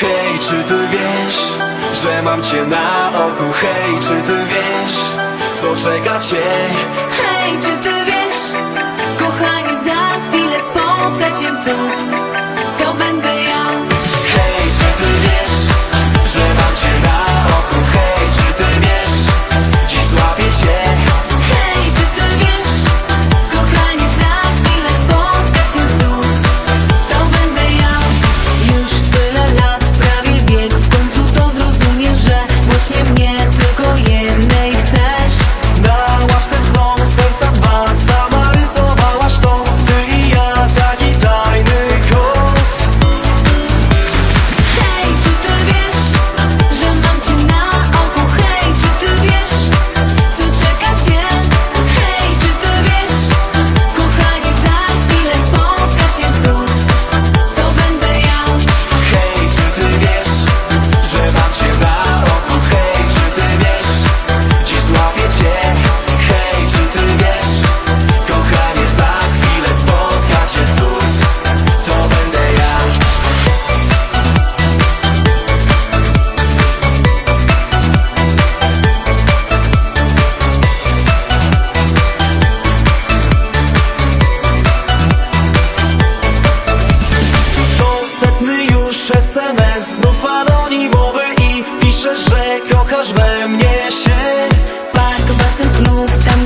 Hej, czy ty wiesz, że mam cię na oku? Hej, czy ty wiesz, co czeka cię? Hej, czy ty wiesz, kochanie, za chwilę spotka cię cud list anonimowy i piszesz, że kochasz we mnie się. Tak, basen klub, tam